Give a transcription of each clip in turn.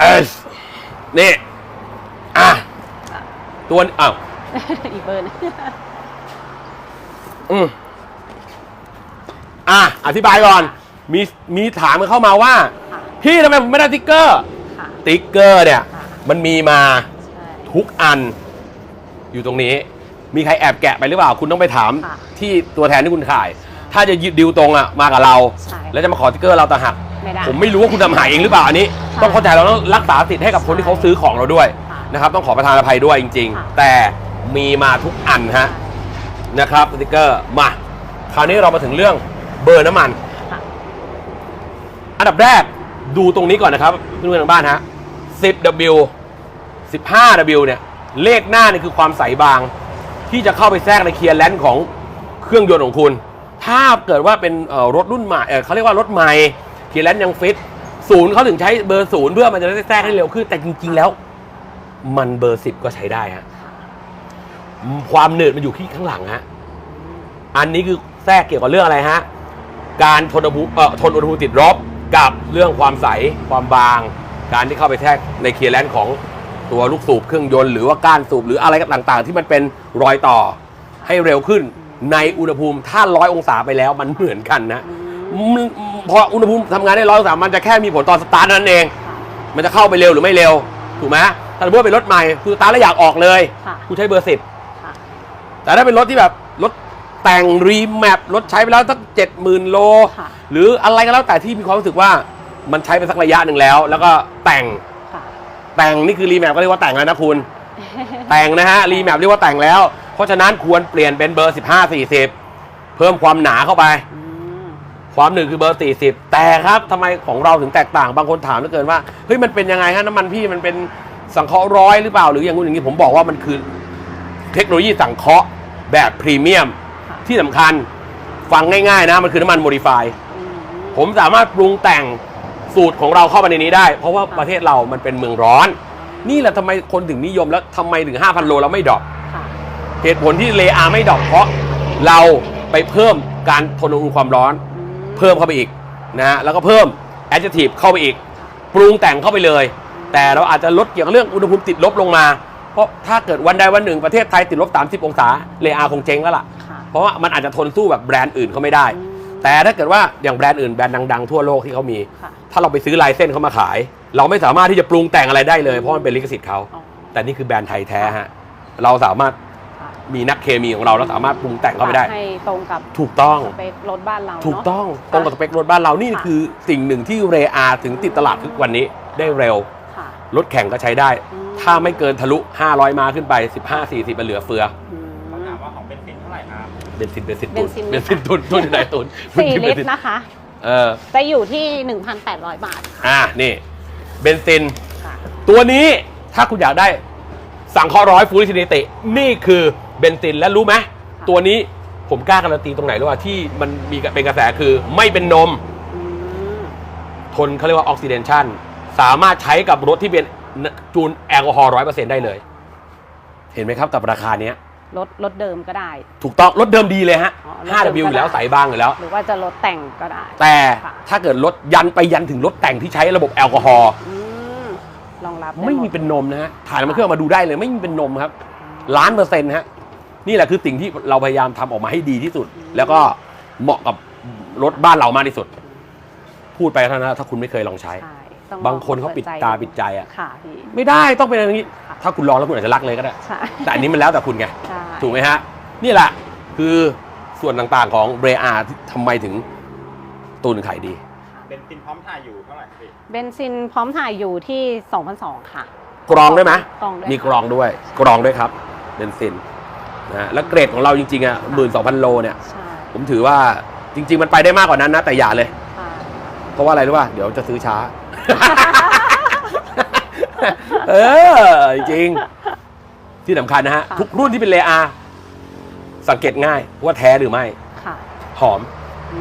เอสนี่ อะ ตัวอ้าว อีกเบอร์หนึงอืมอะ อธิบายก่อน มีมีถามกันเข้ามาว่าค่ะพี่ทำไมผมไม่ได้ติ๊กเกอร์ ค่ะ ติ๊กเกอร์เนี่ย ค่ะ มันมีมาใช่ ทุกอัน อยู่ตรงนี้ มีใครแอบแกะไปหรือเปล่า คุณต้องไปถาม ค่ะที่ตัวแทนที่คุณขาย ถ้าจะยึดดิวตรงอะ มากับเรา ใช่ แล้วจะมาขอติ๊กเกอร์เราต่างหาก ไม่ได้ ผมไม่รู้ว่าคุณทำหายเองหรือเปล่าอันนี้ ค่ะต้องเข้าใจเราต้องรักษาสิทธิ์ให้กับคนที่เขาซื้อของเราด้วยค่ะนะครับ ต้องขอประทานอภัยด้วยจริง ค่ะ ๆ แต่มีมาทุกอันฮะนะครับสติ๊กเกอร์มา คราวนี้เรามาถึงเรื่องเบอร์น้ำมัน ค่ะ อันดับแรกดูตรงนี้ก่อนนะครับเพื่อนๆทางบ้านฮะ 10W 15W เนี่ย เลขหน้านี่คือความใสบาง ที่จะเข้าไปแทรกในเคลียร์แลนด์ของเครื่องยนต์ของคุณ ถ้าเกิดว่าเป็นเอ่อรถรุ่นใหม่เอ่อเขาเรียกว่ารถใหม่ เคลียร์แลนด์ยังฟิตศูนย์เขาถึงใช้เบอร์ศูนย์เพื่อมันจะได้แทรกให้เร็วขึ้น แต่จริง ๆ แล้ว มันเบอร์สิบก็ใช้ได้ฮะความหนืดมันอยู่ที่ข้างหลังฮะอันนี้คือแทรกเกี่ยวกับเรื่องอะไรฮะการทนอุณหภูมิเอ่อทนอุณหภูมิติดลบกับเรื่องความใสความบาง การที่เข้าไปแทรกในเคลียร์แลนด์ของตัวลูกสูบเครื่องยนต์หรือว่าก้านสูบหรืออะไรต่างๆ ที่มันเป็นรอยต่อให้เร็วขึ้นในอุณหภูมิถ้าร้อยองศาไปแล้วมันเหมือนกันนะ มันพออุณหภูมิทำงานได้ร้อยองศามันจะแค่มีผลตอนสตาร์ทนั่นเองค่ะมันจะเข้าไปเร็วหรือไม่เร็ว ถูกไหมถ้าสมมติว่าเป็นรถใหม่คือสตาร์ทแล้วอยากออกเลยค่ะ คุณใช้เบอร์สิบค่ะ แต่ถ้าเป็นรถที่แบบรถแต่งรีแมปรถใช้ไปแล้วสักเจ็ดหมื่นโล ค่ะ หรืออะไรก็แล้วแต่ที่มีความรู้สึกว่ามันใช้ไปสักระยะหนึ่งแล้ว แล้วก็แต่งค่ะ แต่งนี่คือรีแมปก็เรียกว่าแต่งแล้วนะคุณ แต่งนะฮะรีแมปเรียกว่าแต่งแล้ว เพราะฉะนั้นควรเปลี่ยนเป็นเบอร์ 15 40 เพิ่มความหนาเข้าไป อืมค วามหนึ่งคือเบอร์ 40 แต่ครับทำไมของเราถึงแตกต่าง บางคนถามเหลือเกินว่า เฮ้ย มันเป็นยังไงฮะน้ำมันพี่มันเป็นสังเคราะห์ร้อยหรือเปล่า หรืออย่างนู้นอย่างนี้ผมบอกว่ามันคือเทคโนโลยีสังเคราะห์แบบพรีเมียมค่ะที่สำคัญฟังง่ายๆนะ มันคือน้ำมันโมดิฟายอืมผมสามารถปรุงแต่งสูตรของเราเข้ามาในนี้ได้ เพราะว่าประเทศเรามันเป็นเมืองร้อน นี่แหละทำไมคนถึงนิยมแล้วทำไมถึง 5,000 โลแล้วไม่ดรอปค่ะเหตุผลที่เลอาไม่ดรอปเพราะเราไปเพิ่มการทนอุณหภูมิความร้อนอืม เพิ่มเข้าไปอีกนะฮะแล้วก็เพิ่ม adjective เข้าไปอีก ปรุงแต่งเข้าไปเลย แต่เราอาจจะลดเกี่ยวกับเรื่องอุณหภูมิติดลบลงมา เพราะถ้าเกิดวันใดวันหนึ่งประเทศไทยติดลบ 30 องศาเลอาคงเจ๊งแล้วล่ะค่ะเพราะว่ามันอาจจะทนสู้แบบแบรนด์อื่นเขาไม่ได้อืมแต่ถ้าเกิดว่าอย่างแบรนด์อื่นแบรนด์ดังๆทั่วโลกที่เขามีค่ะถ้าเราไปซื้อลายเส้นเขามาขาย เราไม่สามารถที่จะปรุงแต่งอะไรได้เลยเพราะมันเป็นลิขสิทธิ์เขาอ๋อแต่นี่คือแบรนด์ไทยแท้ฮะเราสามารถค่ะ มีนักเคมีของเราแล้วสามารถปรุงแต่งเข้าไปได้ ให้ตรงกับถูกต้องสเปครถบ้านเราเนะถูกต้องตรงกับสเปครถบ้านเรานี่ค่ะ คือสิ่งหนึ่งที่เรอาถึงติดตลาดทุกวันนี้ได้เร็ว ค่ะรถแข่งก็ใช้ได้ อืมถ้าไม่เกินทะลุ 500 มาขึ้นไป 15 40มันเหลือเฟือ อืมเขาถามว่าของเป็นซินเท่าไหร่ครับ เบนซินเบนซินเบตุนนซินเบนซินตุนตุนอยู่ไหนตุนตุนสี่ที่เบลินตซินรนะคะ เออจะอยู่ที่ 1,800 บาทอ่านี่เบนซิน ค่ะตัวนี้ถ้าคุณอยากได้สั่งข้อร้อยฟูลิชินิติ นี่คือ เบนซินและรู้ไหมตัวนี้ผมกล้าการันตีตรงไหนรู้ว่าที่มันมีเป็นกระแสคือไม่เป็นนมอืมทนเขาเรียกว่าออกซิเดชันสามารถใช้กับรถที่เป็นจูนแอลกอฮอล์ร้อยเปอร์เซ็นต์ได้เลย เห็นไหมครับกับราคาเนี้ยรถรถเดิมก็ได้ ถูกต้องรถเดิมดีเลยฮะอ๋อรถเดิม 5W ก็อยู่แล้วได้ใสบางอยู่แล้ว หรือว่าจะรถแต่งก็ได้ แต่ค่ะถ้าเกิดรถยันไปยันถึงรถแต่งที่ใช้ระบบแอลกอฮอล์อืมรองรับด้ไม่หมีเป็นนมนะฮะถ่ายมาเครื่องมาดูได้เลยไม่มีเป็นนมครับล้านเปอร์เซ็นต์ฮะ นี่แหละคือสิ่งที่เราพยายามทำออกมาให้ดีที่สุด แล้วก็เหมาะกับรถบ้านเรามากที่สุด พูดไปเท่านั้นถ้าคุณไม่เคยลองใช้ใช่ต้องบางคนเขาปิดตาปิดใจอะค่ะพี่ไม่ได้ต้องเป็นอย่างนี้ค่ะถ้าคุณลองแล้วคุณอาจจะรักเลยก็ได้ใช่แต่อันนี้มันแล้วแต่คุณไงใช่ถูกไหมฮะ นี่แหละคือส่วนต่างๆของเบรอาที่ทำไมถึงตูนขายดีเป็นซินพร้อมถ่ายอยู่เท่าไหร่พี่เบนซินพร้อมถ่ายอยู่ที่2,200ค่ะ กรองด้วยไหมกรองด้วยมีกรองด้วย กรองด้วยครับ เบนซิน นะฮะแล้วเกรดของเราจริงๆอะหมื่นสองพันโลเนี่ย ใช่ผมถือว่าจริง ๆ มันไปได้มากกว่านั้นนะ แต่อย่าเลย ค่ะ เพราะว่าอะไรรู้ป่ะ เดี๋ยวจะซื้อช้า เออ จริงๆที่สำคัญนะฮะ ค่ะ ทุกรุ่นที่เป็นเลอาสังเกตง่ายว่าแท้หรือไม่ ค่ะหอม อื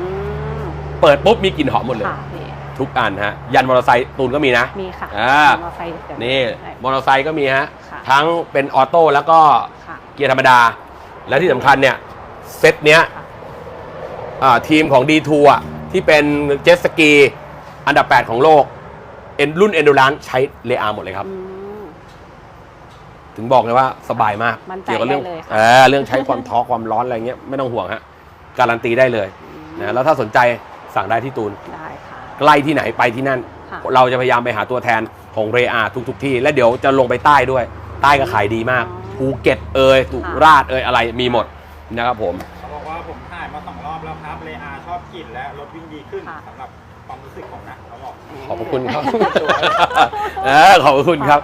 มเปิดปุ๊บมีกลิ่นหอมหมดเลย ค่ะพี่ ทุกอันฮะ ยันมอเตอร์ไซค์ตูนก็มีนะ มีค่ะอ่า มอเตอร์ไซค์เดี๋ยวนี่ได้ มอเตอร์ไซค์ก็มีฮะ ค่ะทั้งเป็นออโต้แล้วก็ค่ะ เกียร์ธรรมดา และที่สำคัญเนี่ย เซตเนี้ยค่ะ อ่าทีมของ D2 อะที่เป็นเจ็ตสกีอันดับ 8 ของโลกเอ็นรุ่นเอนดูรานใช้เลอาหมดเลยครับ อืม ถึงบอกเลยว่าสบายมากมั่นใจเกี่ยวกับเรื่องได้เลยค่ะ เออเรื่องใช้ความท้อความร้อนอะไรเงี้ยไม่ต้องห่วงฮะ การันตีได้เลยนะแล้วถ้าสนใจสั่งได้ที่ตูน ได้ค่ะ ใกล้ที่ไหนไปที่นั่น ค่ะเราจะพยายามไปหาตัวแทนของเรอาทุกๆที่ และเดี๋ยวจะลงไปใต้ด้วย ใต้ก็ขายดีมากอ๋อภูเก็ตเอยสุราษฎร์เอยอะไรมีหมดนะครับผม เขาบอกว่าผมถ่ายมาสองรอบแล้วครับเลอาชอบกลิ่นและรถวิ่งดีขึ้นค่ะ สำหรับความรู้สึกผมนะเขาบอก ขอบพระคุณครับ เออขอบพระคุณครับ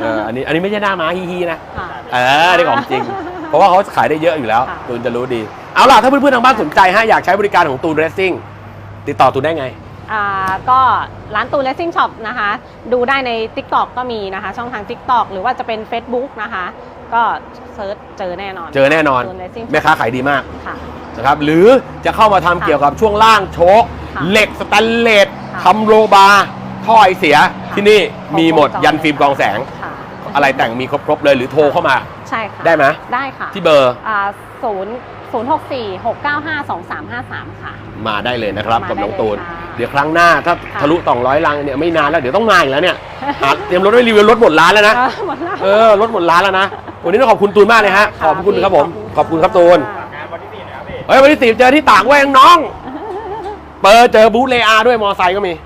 เอออันนี้อันนี้ไม่ใช่หน้าม้าฮีๆนะ ค่ะ เออได้ของจริง เพราะว่าเขาขายได้เยอะอยู่แล้ว ค่ะ ตูนจะรู้ดี เอาล่ะ ถ้าเพื่อนๆทางบ้านสนใจฮะอยากใช้บริการของตูนเรสซิ่ง ติดต่อตูนได้ไงอ่า ก็ร้านตูนเลสซิ่งช็อปนะคะ ดูได้ใน TikTok ก็มีนะคะ ช่องทาง TikTok หรือว่าจะเป็น Facebook นะคะ ก็เซิร์ชเจอแน่นอนเจอแน่นอน ตูนเลสซิ่งแม่ค้าขายดีมากค่ะ นะครับหรือจะเข้ามาทำค่ะเกี่ยวกับช่วงล่างโชคค่ะเหล็กสแตนเลสค่ะทำโลบาร์ท่อไอเสียค่ะที่นี่มีหมดครบวงจร ยันฟิล์มกรองแสง ค่ะ อะไรแต่งมีครบๆเลยหรือโทรเข้ามาใช่ค่ะ ได้ไหมได้ค่ะที่เบอร์ อ่าศูนย์ ศูนย์หกสี่หกเก้าห้าสองสามห้าสามค่ะ มาได้เลยนะครับมากับน้องได้เลยตูนค่ะเดี๋ยวครั้งหน้าถ้าค่ะ ทะลุ200ลังเนี่ยไม่นานแล้วเดี๋ยวต้องมาอีกแล้วเนี่ยหาเตรียมรถไว้รีวิวรถหมดร้านแล้วนะอ่าหมดแล้ว เออรถหมดร้านแล้วนะ วันนี้ต้องขอบคุณตูนมากเลยฮะขค่ะอบคุณครับผมพี่ขอบคุณครับตูนค่ะงานวันที่สี่นะครับพี่ เฮ้ยวันที่สิบเจอที่ต่างแวงน้อง เปิดเจอบูธเลอาด้วยมอไซค์ก็มีค